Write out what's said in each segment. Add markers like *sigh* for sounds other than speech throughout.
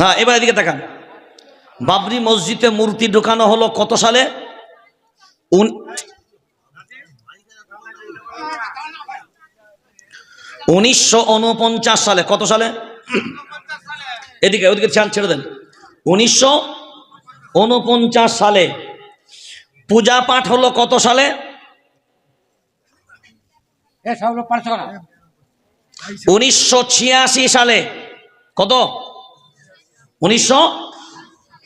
হ্যাঁ এবার এদিকে দেখান বাবরি মসজিদে মূর্তি ঢোকানো হলো কত সালে? উন- উনিশশো সালে কত সালে? এদিকে ওদিকে ছেড়ে ছেড়ে দেন। উনিশশো উনপঞ্চাশ সালে পূজা পাঠ হলো কত সালে? উনিশশো ছিয়াশি সালে কত? উনিশশো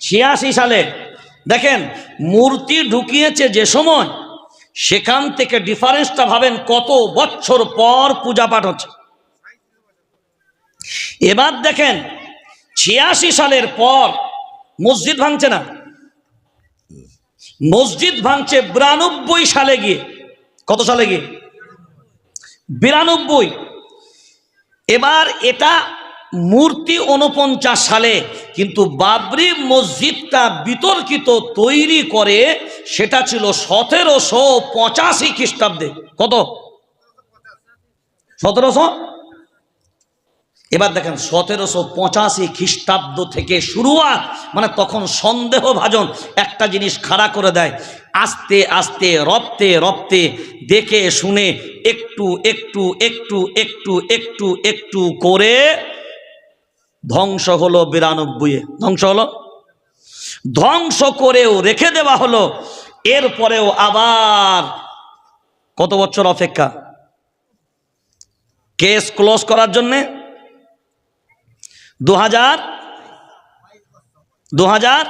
ছিয়াশি সালে, দেখেন, মূর্তি ঢুকিয়েছে যে সময়, সেখান থেকে ডিফারেন্সটা ভাবেন কত বছর পর পূজা পাঠ হচ্ছে। এবার দেখেন, ছিয়াশি সালের পর মসজিদ ভাঙছে না। মসজিদ ভাঙছে বিরানব্বই সালে গিয়ে। কত সালে গিয়ে? বিরানব্বই। এবার এটা মূর্তি উনপঞ্চাশ সালে কিন্তু বাবরি মসজিদটা বিতর্কিত তৈরি করে, সেটা ছিল সতেরোশো পঁচাশি খ্রিস্টাব্দে। কত? সতেরোশো? এবার দেখেন, সতেরোশো পঁচাশি খ্রিস্টাব্দ থেকে শুরুয়াত মানে তখন সন্দেহ ভাজন একটা জিনিস খাড়া করে দেয়, আস্তে আস্তে, রপ্তে রপ্তে, দেখে শুনে একটু একটু একটু একটু একটু একটু করে ধ্বংস হলো বিরানব্বইয়ে। ধ্বংস হলো? ধ্বংস করেও রেখে দেওয়া হলো। এরপরেও আবার কত বছর অপেক্ষা? কেস ক্লোজ করার জন্যে? দু হাজার দু হাজার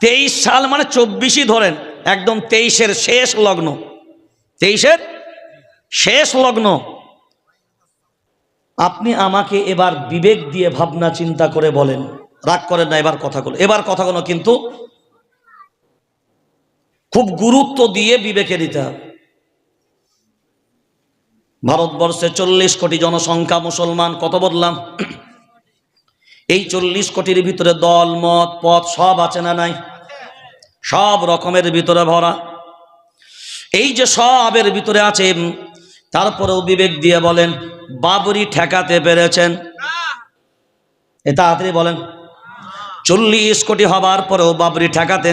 তেইশ সাল মানে চব্বিশই ধরেন, একদম তেইশের শেষ লগ্ন। তেইশের শেষ লগ্ন। আপনি আমাকে এবার বিবেক দিয়ে ভাবনা চিন্তা করে বলেন। রাগ করেন না, এবার কথাগুলো এবার কথাগুলো কিন্তু খুব গুরুত্ব দিয়ে বিবেকে দিতে হবে। ভারতবর্ষে চল্লিশ কোটি জনসংখ্যা মুসলমান, কত বললাম? এই চল্লিশ কোটির ভিতরে দল, মত, পথ সব আছে না নাই? সব রকমের ভিতরে ভরা। এই যে সবের ভিতরে আছে তারপরেও বিবেক দিয়ে বলেন, বাবরি ঠেকাতে পেরেছেন। এ তাড়াতাড়ি বলেন, চল্লিশ কোটি হবার পরেও বাবরি ঠেকাতে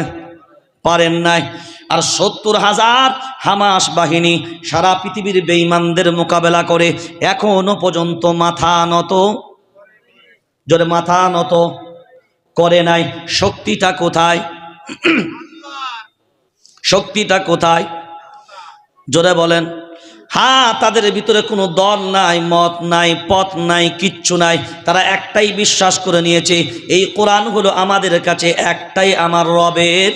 পারেন নাই। আর সত্তর হাজার হামাস বাহিনী সারা পৃথিবীর বেইমানদের মোকাবেলা করে এখনও পর্যন্ত মাথা নত, জোরে মাথা নত করে নাই। শক্তিটা কোথায়? শক্তিটা কোথায়? জোরে বলেন হ্যাঁ তাদের ভিতরে কোনো দল নাই, মত নাই, পথ নাই, কিচ্ছু নাই। তারা একটাই বিশ্বাস করে নিয়েছে, এই কোরআন হলো আমাদের কাছে একটাই আমার রবের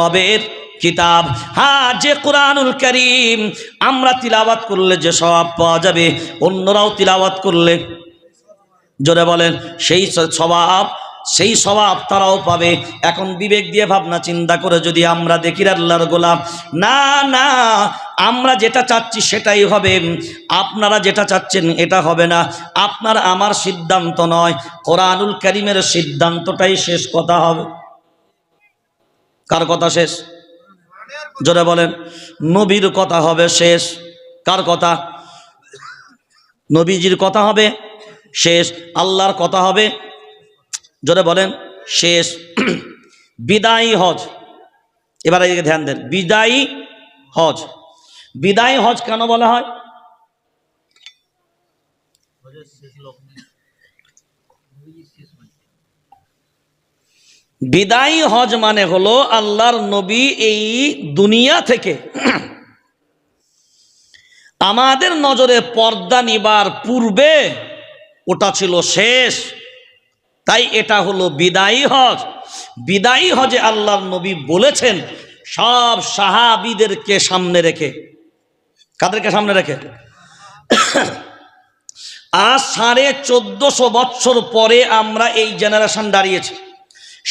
রবের কিতাব। হ্যাঁ যে কোরআনুল করিম আমরা তিলাওয়াত করলে যে স্বভাব পাওয়া যাবে, অন্যরাও তিলাওয়াত করলে, জোরে বলেন, সেই স্বভাব সেই স্বভাব তারাও পাবে। এখন বিবেক দিয়ে ভাবনা চিন্তা করে যদি আমরা দেখি আল্লাহর গোলাম, না না, আমরা যেটা চাচ্ছি সেটাই হবে। আপনারা যেটা চাচ্ছেন এটা হবে না। আপনার আমার সিদ্ধান্ত নয়। কোরআনুল করিমের সিদ্ধান্তটাই শেষ কথা হবে। কার কথা শেষ? জোরে বলেন। নবীর কথা হবে শেষ। কার কথা? নবীজির কথা হবে শেষ। আল্লাহর কথা হবে জোরে বলেন, শেষ। বিদায়ী হজ। এবার এদিকে ধ্যান দেন, বিদায়ী হজ। বিদায়ী হজ কেন বলা হয়? বিদায়ী হজ মানে হলো আল্লাহর নবী এই দুনিয়া থেকে আমাদের নজরে পর্দা নিবার পূর্বে ওটা ছিল শেষ। তাই এটা হলো বিদায়ী হজ। বিদায়ী হজে আল্লাহর নবী বলেছেন, সব সাহাবিদেরকে সামনে রেখে। কাদেরকে সামনে রেখে? আজ সাড়ে চোদ্দশো বৎসর পরে আমরা এই জেনারেশন দাঁড়িয়েছি।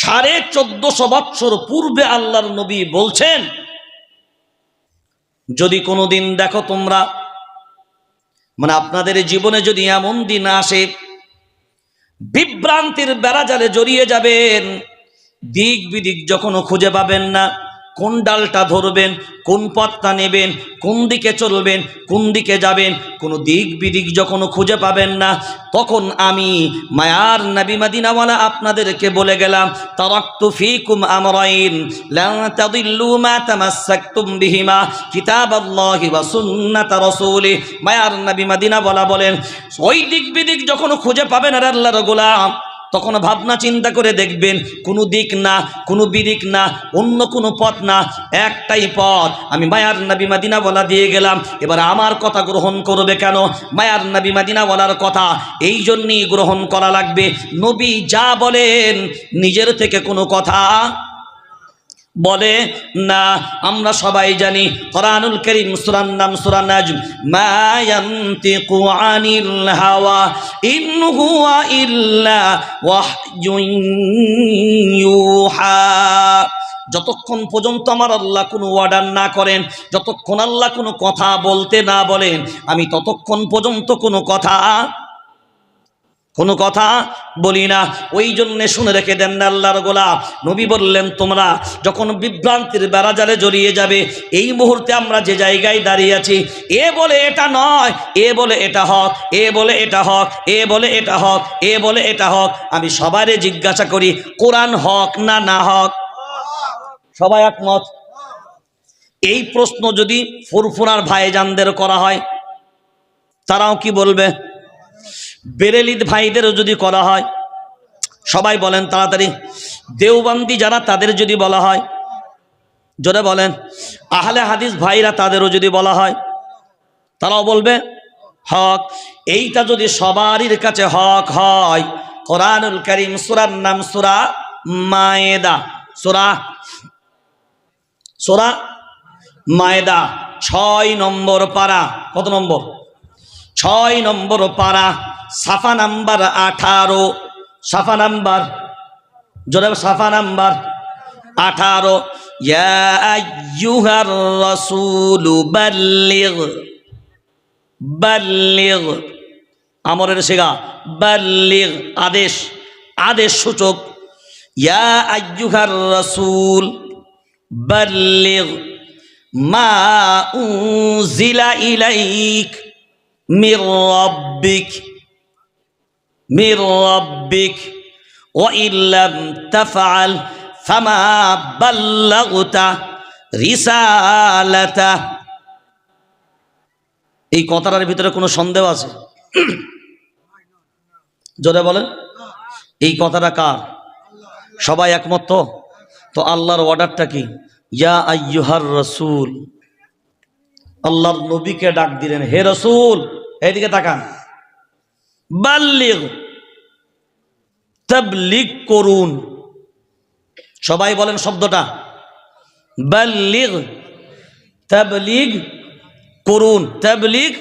সাড়ে চোদ্দশো বৎসর পূর্বে আল্লাহর নবী বলছেন, যদি কোনো দিন দেখো তোমরা মানে আপনাদের জীবনে যদি এমন দিন আসে বিভ্রান্তির বেড়াজালে জড়িয়ে যাবেন। দিক বিদিক যখনও খুঁজে পাবেন না। কোন ডালটা ধরবেন, কোন পথটা নেবেন, কোন দিকে চলবেন, কোন দিকে যাবেন, কোনো দিক বিদিক যখন খুঁজে পাবেন না, তখন আমি মায়ার নবী মাদিনাওয়ালা আপনাদেরকে বলে গেলাম, তারাক্তু ফিকুম আমরাইন, লা তাদিল্লু মা বিহিমা মায়ার নবী মাদিনাওয়ালা বলেন, ওই দিক বিদিক যখন খুঁজে পাবেন, আর আল্লাহর গোলাম। তখন ভাবনা চিন্তা করে দেখবেন, কোনো দিক না, কোনো বিদিক না, অন্য কোনো পথ না, একটাই পথ। আমি মায়ার নবী মাদিনা বলা দিয়ে গেলাম, এবার আমার কথা গ্রহণ করবে কেন? মায়ার নবী মাদিনা বলার কথা এই জন্যই গ্রহণ করা লাগবে। নবী যা বলেন, নিজের থেকে কোনো কথা বলে, না, আমরা সবাই জানি কোরআনুল করিম সূরার নাম সূরা নাজম, মা ইয়ান্তিকু আনিল হাওয়া ইন হুয়া ইল্লা ওয়াহয়ুন যতক্ষণ পর্যন্ত আমার আল্লাহ কোনো অর্ডার না করেন, যতক্ষণ আল্লাহ কোনো কথা বলতে না বলেন, আমি ততক্ষণ পর্যন্ত কোনো কথা কোনো কথা বলি না। ওই জন্যে শুনে রেখে দেন না আল্লাহর গোলা নবী বললেন, তোমরা যখন বিভ্রান্তির বেড়াজালে জড়িয়ে যাবে, এই মুহূর্তে আমরা যে জায়গায় দাঁড়িয়ে আছি, এ বলে এটা নয়, এ বলে এটা হক, এ বলে এটা হক, এ বলে এটা হক, এ বলে এটা হক। আমি সবারে জিজ্ঞাসা করি, কোরআন হক না না হক? সবাই একমত? এই প্রশ্ন যদি ফুরফুরার ভাইজানদের করা হয়, তারাও কি বলবে? বেরেলিদ ভাইদেরও যদি করা হয়, সবাই বলেন তাড়াতাড়ি। দেওবন্দি যারা, তাদের যদি বলা হয়, জোরে বলেন। আহলে হাদিস ভাইরা তাদেরও যদি বলা হয়, তারাও বলবে, হক। এইটা যদি সবারই কাছে হক হয়, কোরআনুল করিম সুরার নাম সুরা মায়েদা। সুরা সুরা মায়েদা, ছয় নম্বর পারা। কত নম্বর? ছয় নম্বর পারা সাফা নাম্বার আঠারো। সাফা নাম্বার, জোরে সাফা নাম্বার আঠারো। আমরের সেগা বাল্লিগ, আদেশ আদেশ সূচক। ইয়া আয়ুহার রসুল, বাল্লিগ। মা উজিলা ইলাইক من ربك من ربك وإن لم تفعل فما بلغت رسالته এই কথাটার ভিতরে কোনো সন্দেহ আছে জোরে বলেন এই কথাটা কার সবাই একমত তো তো আল্লাহর অর্ডারটা কি ইয়া আইয়ুহার রসুল আল্লাহর নবীকে ডাক দিলেন, হে রসুল এইদিকে তাকান। বাল্লিগ করুন। সবাই বলেন শব্দটা। বাল্লিগ, তাবলিগ করুন। তাবলিগ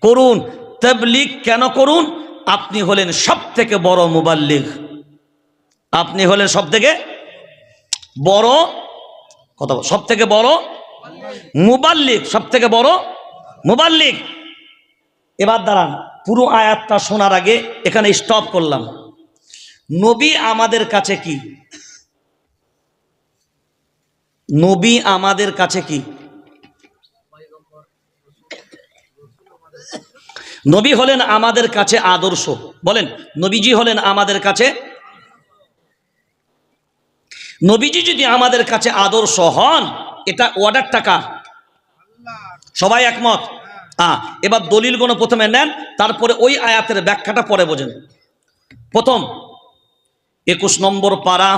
করুন। তাবলিগ কেন করুন? আপনি হলেন সব থেকে বড় মুবাল্লিগ। আপনি হলেন সব থেকে বড়, কথা সব থেকে বড় মুবাল্লিক সব থেকে বড় মুবাল্লিক। এবার দাঁড়ান, পুরো আয়াতটা শোনার আগে এখানে স্টপ করলাম। নবী আমাদের কাছে কি? নবী আমাদের কাছে কি? নবী হলেন আমাদের কাছে আদর্শ। বলেন, নবীজি হলেন আমাদের কাছে নবীজি যদি আমাদের কাছে আদর্শ হন এটা অর্ডার টাকা। সবাই একমত? হ্যাঁ। এবার দলিলগুলো প্রথমে নেন তারপরে ওই আয়াতের ব্যাখ্যাটা পরে বোঝেন। প্রথম একুশ নম্বর পারা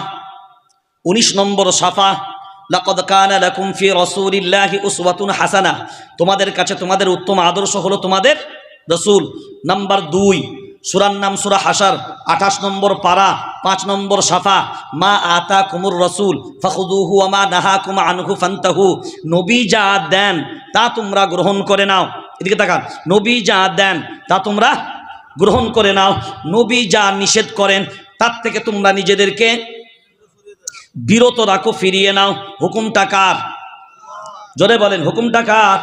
উনিশ নম্বর সাফা লাকদ কানা লাকুম ফি রাসূলিল্লাহি উসওয়াতুন হাসানা। তোমাদের কাছে তোমাদের উত্তম আদর্শ হলো তোমাদের রসুল। নাম্বার দুই সুরার নাম সুরা হাসার আঠাশ নম্বর পারা, পাঁচ নম্বর সাফা, মা আতা কুমুর রসুল ফখুদুহু আমা নাহা কুমা আনহু ফান্তাহু। নবী যা দেন, তা তোমরা গ্রহণ করে নাও। এদিকে তাকান, নবী যা দেন, তা তোমরা গ্রহণ করে নাও। নবী যা নিষেধ করেন, তার থেকে তোমরা নিজেদেরকে বিরত রাখো, ফিরিয়ে নাও। হুকুমটা কার? জোরে বলেন, হুকুমটা কার?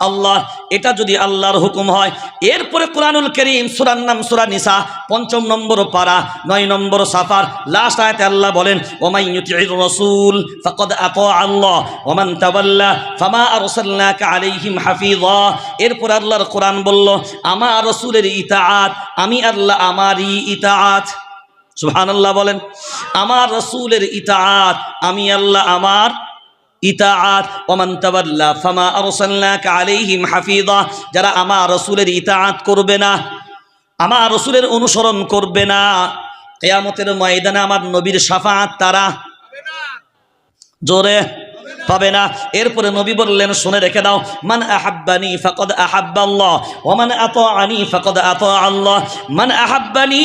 আল্লাহ। এটা যদি আল্লাহর হুকুম হয়, এরপরে কোরআনুল করিম, সুরার নাম সুরা নিসা, পঞ্চম নম্বর পারা, নয় নম্বর সাফার, লাস্ট আয়াতে আল্লাহ বলেন, ওমাই রাসূল, ফাকাদ আতা আল্লাহ, ওমান তাওয়াল্লা, ফামা আরসালনাকা আলাইহিম হাফিযা। এরপর আল্লাহর কোরআন বলল, আমার রাসূলের ইতাআত, আমি আল্লাহ আমারই ইতাআত। সুবহানাল্লাহ বলেন, আমার রাসূলের ইতাআত, আমি আল্লাহ আমার ইতাআত, ওমান তাওয়াল্লা, ফামা আরসালনাকা আলাইহিম যারা আমার রাসূলের ইতাআত করবে না, আমার রসুলের অনুসরণ করবে না, কেয়ামতের ময়দানে আমার নবীর সাফাত তারা জোরে পাবে না। এরপরে নবী বললেন, শুনে রেখে দাও, মান আহাব্বানি ফাকাদ আহাব্বাল্লাহ, ওয়া মান আতাআনি ফাকাদ আতা আল্লাহ মান আহাব্বানি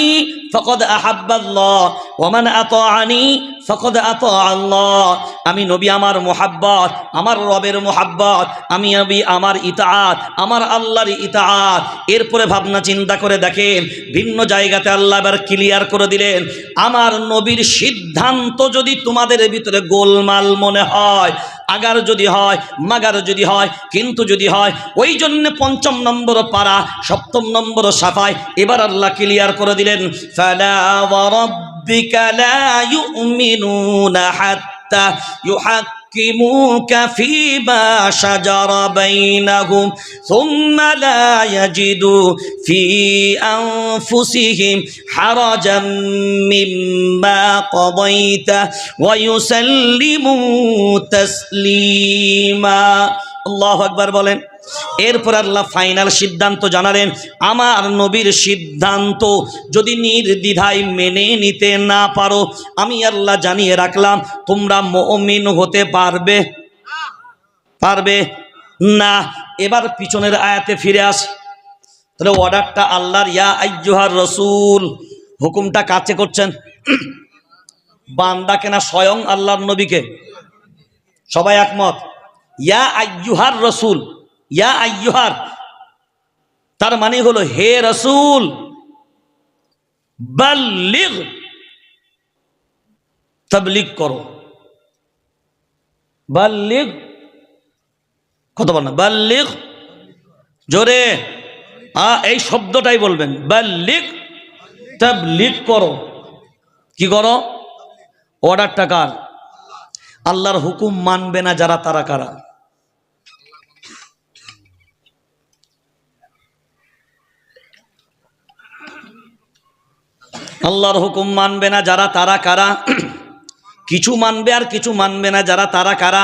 ফাকাদ আহাব্বাল্লাহ ওয়া আত আনি ফাকাদ আত আল্লাহ আমি নবী আমার মোহাব্বত, আমার রবের মোহাব্বত, আমি নবী আমার ইতাআত, আমার আল্লাহর ইতাআত। এরপরে ভাবনা চিন্তা করে দেখেন, ভিন্ন জায়গাতে আল্লাহ এবার ক্লিয়ার করে দিলেন, আমার নবীর সিদ্ধান্ত যদি তোমাদের ভিতরে গোলমাল মনে হয় আগার যদি হয়, মাগার যদি হয়, কিন্তু যদি হয়, ওই জন্য পঞ্চম নম্বর পাড়া, সপ্তম নম্বর সাফায় এবার আল্লাহ ক্লিয়ার করে দিলেন, ফালা ওয়ারাব্বিকা লা ইউমিনুনা হাত্তা يحكموك فيما شجر بينهم ثم لا يجدوا في أنفسهم حرجا مما قضيت ويسلموا تسليما الله أكبر بولين এরপর আল্লাহ ফাইনাল সিদ্ধান্ত জানালেন, আমার নবীর সিদ্ধান্ত যদি নির্দ্বিধায় মেনে নিতে না পারো, আমি আল্লাহ জানিয়ে রাখলাম, তোমরা মমিন হতে পারবে। পারবে? না। এবার পিছনের আয়াতে ফিরে আস। তাহলে অর্ডারটা আল্লাহর, ইয়া আইজুহার রসুল হুকুমটা কাছে করছেন। *clears throat* বান্দা কেনা স্বয়ং আল্লাহর নবীকে। সবাই একমত? ইয়া আইয়ুহার রসুল ইয়া আইয়ুহার। তার মানে হলো, হে রসুল তবলিগ করো। বাল্লিগ কত বল না, বাল্লিগ, জোরে। আ, এই শব্দটাই বলবেন, বাল্লিগ, তবলিগ করো। কি করো? অর্ডারটা কার? আল্লাহর হুকুম মানবে না যারা, তারা কারা? আল্লাহর হুকুম মানবে না যারা, তারা কারা? *clears throat* কিছু মানবে আর কিছু মানবে না যারা, তারা কারা?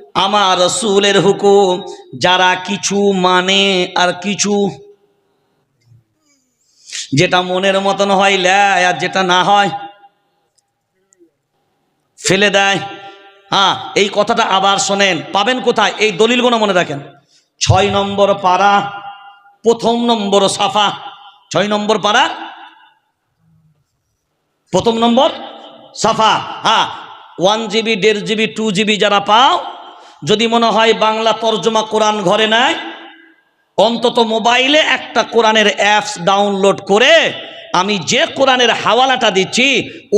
আমার রসুলের হুকুম, যারা কিছু মানে আর কিছু যেটা মনের মতন হয় ল্যায় আর যেটা না হয় ফেলে দেয়। হ্যাঁ এই কথাটা আবার শোনেন। পাবেন কোথায়? এই দলিলগুলো মনে রাখেন। ছয় নম্বর পাড়া, প্রথম নম্বর সাফা। ছয় নম্বর পাড়া, প্রথম নম্বর সাফা। হ্যাঁ ওয়ান জিবি দেড় জিবি টু জিবি যারা পাও যদি মনে হয় বাংলা তর্জমা কোরআন ঘরে নাই, অন্তত মোবাইলে একটা কোরআনের অ্যাপস ডাউনলোড করে আমি যে কোরআনের হাওয়ালাটা দিচ্ছি,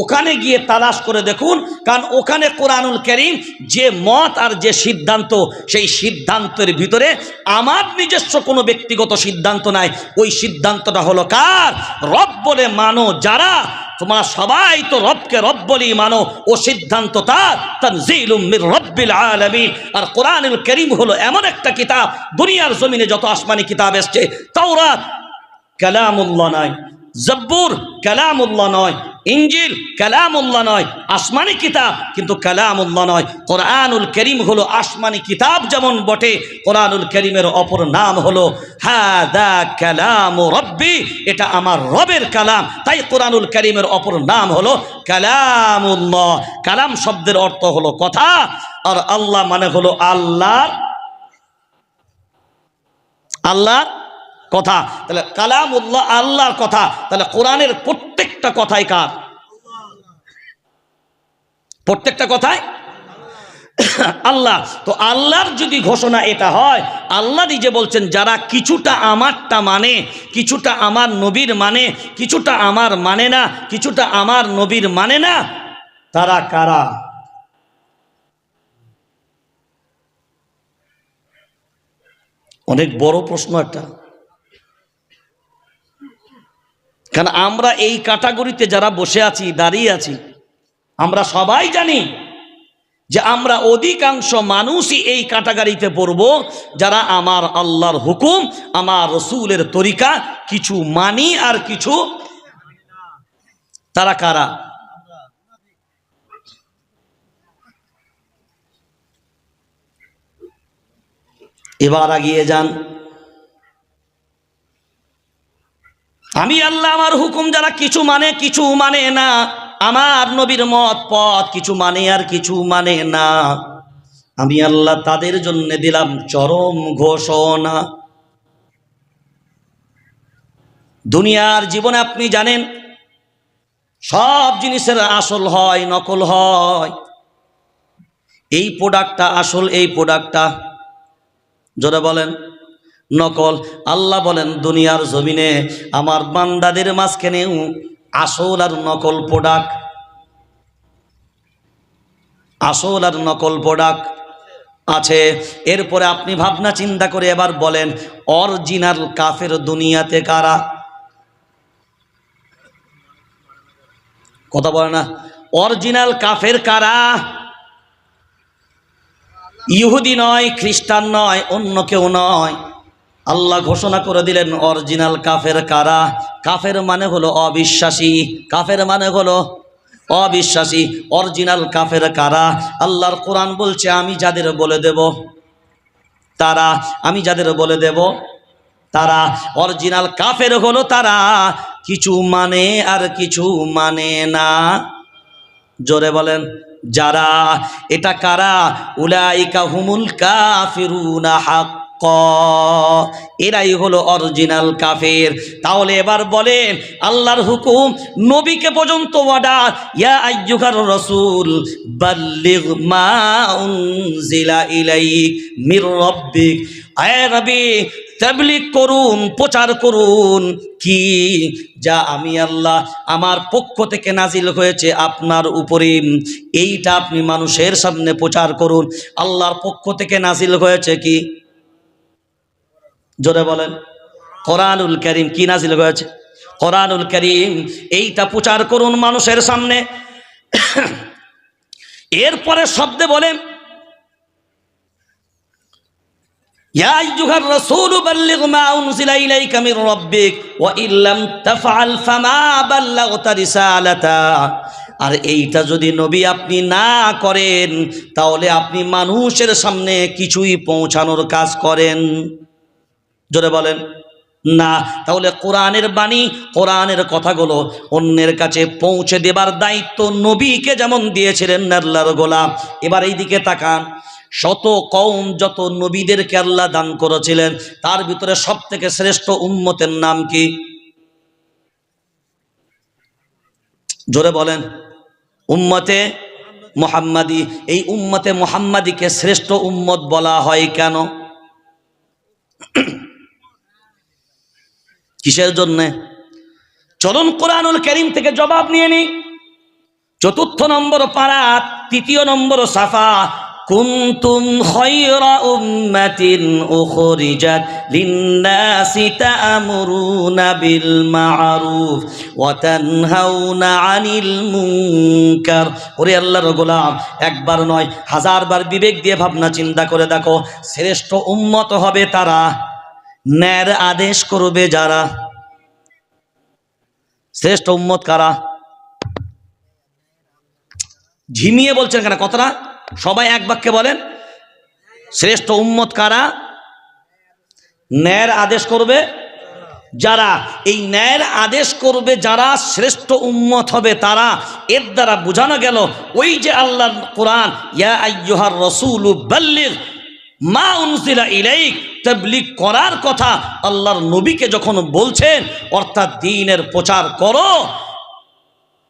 ওখানে গিয়ে তালাশ করে দেখুন, কারণ ওখানে কোরআনুল করিম যে মত আর যে সিদ্ধান্ত, সেই সিদ্ধান্তের ভিতরে আমার নিজস্ব কোনো ব্যক্তিগত সিদ্ধান্ত নাই। ওই সিদ্ধান্তটা হলো কার? রব বলে মানো যারা, তোমরা সবাই তো রবকে রব বলেই মানো, ও সিদ্ধান্ত তার, তানজিলুম মির রব্বিল আলামিন। আর কোরআনুল করিম হলো এমন একটা কিতাব, দুনিয়ার জমিনে যত আসমানি কিতাব এসছে, তাওরাত কালামুল্লাহ নয় জব্বুর কালাম কালামুল্লাহ নয়, ইঞ্জিল কালামুল্লাহ নয়, আসমানি কিতাব কিন্তু কালাম কালামুল্লাহ নয়। কোরআনুল করিম হলো আসমানি কিতাব যেমন বটে, কোরআনুল করিমের অপর নাম হলো হাদা কালাম রব্বি, এটা আমার রবের কালাম। তাই কোরআনুল করিমের অপর নাম হলো কালামুল্লাহ। কালাম শব্দের অর্থ হলো কথা, আর আল্লাহ মানে হলো আল্লাহর আল্লাহর কথা। তাহলে কালাম উল্লাহ আল্লাহর কথা। তাহলে কোরআনের প্রত্যেকটা কথাই কার? প্রত্যেকটা কথায় আল্লাহ। তো আল্লাহর যদি ঘোষণা এটা হয়, আল্লাহ নিজে বলছেন, যারা কিছুটা আমারটা মানে কিছুটা আমার নবীর মানে কিছুটা আমার মানে না, কিছুটা আমার নবীর মানে না, তারা কারা? অনেক বড় প্রশ্ন একটা। কারণ আমরা এই ক্যাটাগরিতে যারা বসে আছি, দাঁড়িয়ে আছি, আমরা সবাই জানি যে আমরা অধিকাংশ মানুষই এই ক্যাটাগরিতে পড়ব যারা আমার আল্লাহর হুকুম, আমার রসুলের তরিকা কিছু মানি আর কিছু তারা কারা? এবার আগিয়ে যান। আমি আল্লাহ আমার হুকুম যারা কিছু মানে কিছু মানে না। আমার নবীর মত, পথ কিছু মানে আর কিছু মানে না। আমি আল্লাহ তাদের জন্য দিলাম চরম ঘোষণা। দুনিয়ার জীবনে আপনি জানেন, সব জিনিসের আসল হয়, নকল হয়। এই প্রোডাক্টটা আসল, এই প্রোডাক্টটা জোরে বলেন। নকল। আল্লাহ বলেন, দুনিয়ার জমিনে আমার বান্দাদের মাঝখানেও আসল আর নকল প্রোডাক্ট আসল আর নকল প্রোডাক্ট আছে। এরপরে আপনি ভাবনা চিন্তা করে এবার বলেন, অরিজিনাল কাফের দুনিয়াতে কারা? কথা বলে না। অরিজিনাল কাফের কারা? ইহুদি নয়, খ্রিস্টান নয়, অন্য কেউ নয়। আল্লাহ ঘোষণা করে দিলেন, অরিজিনাল কাফের কারা? কাফের মানে হলো অবিশ্বাসী। কাফের মানে হলো অবিশ্বাসী। অরিজিনাল কাফের কারা? আল্লাহর কোরআন বলছে, আমি যাদের বলে দেব, তারা, আমি যাদের বলে দেব, তারা। অরিজিনাল কাফের হলো তারা। কিছু মানে আর কিছু মানে না। জোরে বলেন, যারা, এটা কারা? উলাইকা হুমুল কাফিরুনা এরাই হলো অরিজিনাল কাফের। তাহলে এবার বলেন, আল্লাহর হুকুম নবীকে পর্যন্ত অর্ডার ইয়া আইয়ুহার রাসূল, বাল্লিগ মা উনজিলা ইলাইক মির রাব্বিক। আয় নবী তাবলিগ করুন, প্রচার করুন। কি? যা আমি আল্লাহ আমার পক্ষ থেকে নাজিল হয়েছে আপনার উপরে। এইটা আপনি মানুষের সামনে প্রচার করুন। আল্লাহর পক্ষ থেকে নাজিল হয়েছে কি? জোরে বলেন। কোরআনুল করিম কি নাজিল হয়েছে? কোরআনুল করিম এইটা প্রচার করুন মানুষের সামনে। এরপরে শব্দে বলেন আর এইটা যদি নবী আপনি না করেন, তাহলে আপনি মানুষের সামনে কিছুই পৌঁছানোর কাজ করেন। জোরে বলেন, না, তাহলে কোরআনের বাণী, কোরআনের কথাগুলো অন্যের কাছে পৌঁছে দেবার দায়িত্ব নবীকে যেমন দিয়েছিলেন আল্লাহর গোলাম। এবার এই দিকে তাকান, শত কৌম যত নবীদেরকে আল্লাহ দান করেছিলেন, তার ভিতরে সব থেকে শ্রেষ্ঠ উম্মতের নাম কি? জোরে বলেন, উম্মতে মোহাম্মাদি। এই উম্মতে মোহাম্মাদিকে শ্রেষ্ঠ উম্মত বলা হয় কেন? কিসের জন্যে? চলুন কোরআনুল করিম থেকে জবাব নিয়ে নি চতুর্থ নম্বর পাড়া তৃতীয় নম্বর সাফা বিল আনিল একবার নয়, হাজারবার বিবেক দিয়ে ভাবনা চিন্তা করে দেখো, শ্রেষ্ঠ উম্মত হবে তারা। ন্যার আদেশ করবে যারা? শ্রেষ্ঠ উম্মত কারা? ঝিমিয়ে বলছেন কেন কথাটা? সবাই এক বাক্যে বলেন, শ্রেষ্ঠ উম্মত কারা? ন্যায়ের আদেশ করবে যারা? এই ন্যায়ের আদেশ করবে যারা শ্রেষ্ঠ উম্মত হবে তারা। এর দ্বারা বোঝানো গেল, ওই যে আল্লাহ কোরআন, ইয়া আইয়ুহার রসুল বাল্লিগ মা উনসিলা ইলাইক, তাবলিগ করার কথা আল্লাহর নবীকে যখন বলছেন, অর্থাৎ দিনের প্রচার করো,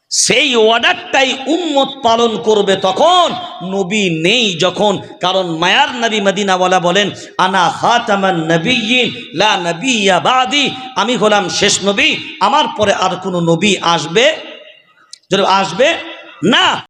সেই অর্ডারটাই উম্মত পালন করবে তখন নবী নেই যখন, কারণ মায়ার নবী মদিনাওয়ালা বলেন, আনা খাতামান নবীন লা নবিয়া আমি হলাম শেষ নবী, আমার পরে আর কোনো নবী আসবে? আসবে? না।